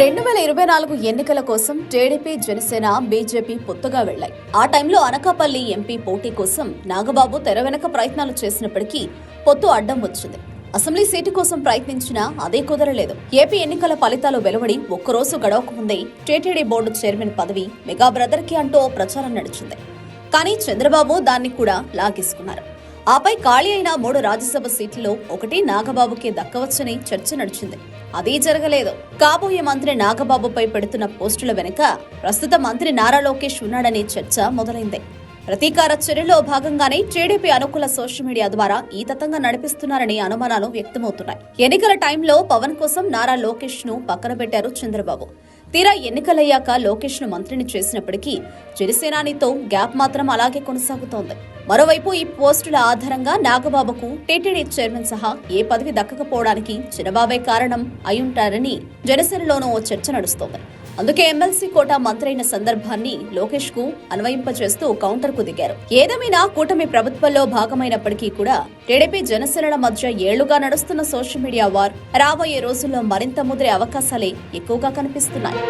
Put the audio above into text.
రెండు వేల ఇరవై నాలుగు ఎన్నికల కోసం టీడీపీ జనసేన బీజేపీ పొత్తుగా వెళ్ళాయి ఆ టైంలో అనకాపల్లి ఎంపీ పోటీ కోసం నాగబాబు తెర వెనక ప్రయత్నాలు చేసినప్పటికీ పొత్తు అడ్డం వచ్చింది. అసెంబ్లీ సీటు కోసం ప్రయత్నించినా అదే కుదరలేదు. ఏపీ ఎన్నికల ఫలితాలు వెలువడి ఒక్కరోజు గడవకముందే టీటీడీ బోర్డు చైర్మన్ పదవి మెగా బ్రదర్కి అంటూ ఓ ప్రచారం నడిచింది. కానీ చంద్రబాబు దాన్ని కూడా లాగేసుకున్నారు. ఆపై ఖాళీ అయిన మూడు రాజ్యసభ సీట్లలో ఒకటి నాగబాబుకే దక్కవచ్చని చర్చ నడిచింది. అదీ జరగలేదు. కాబోయే మంత్రి నాగబాబుపై పెడుతున్న పోస్టుల వెనుక ప్రస్తుత మంత్రి నారా లోకేష్ ఉన్నాడనే చర్చ మొదలైంది. ప్రతీకార చర్యలో భాగంగానే టీడీపీ అనుకూల సోషల్ మీడియా ద్వారా ఈ తతంగా నడిపిస్తున్నారని అనుమానాలు వ్యక్తమవుతున్నాయి. ఎన్నికల టైంలో పవన్ కోసం నారా లోకేష్ను పక్కన పెట్టారు చంద్రబాబు. తీరా ఎన్నికలయ్యాక లోకేష్ను మంత్రిని చేసినప్పటికీ జనసేనానితో గ్యాప్ మాత్రం అలాగే కొనసాగుతోంది. మరోవైపు ఈ పోస్టుల ఆధారంగా నాగబాబుకు టీటీడీ చైర్మన్ సహా ఏ పదవి దక్కకపోవడానికి చిన్నబాబే కారణం అయ్యుంటారని జనసేనలోనూ ఓ చర్చ నడుస్తోంది. అందుకే ఎమ్మెల్సీ కోట మంత్రైన సందర్భాన్ని లోకేష్కు అన్వయింపచేస్తూ కౌంటర్కు దిగారు. ఏదేమైనా కూటమి ప్రభుత్వంలో భాగమైనప్పటికీ కూడా టీడీపీ జనసేనల మధ్య ఏళ్ళుగా నడుస్తున్న సోషల్ మీడియా వార్ రాబోయే రోజుల్లో మరింత ముదిరే అవకాశాలే ఎక్కువగా కనిపిస్తున్నాయి.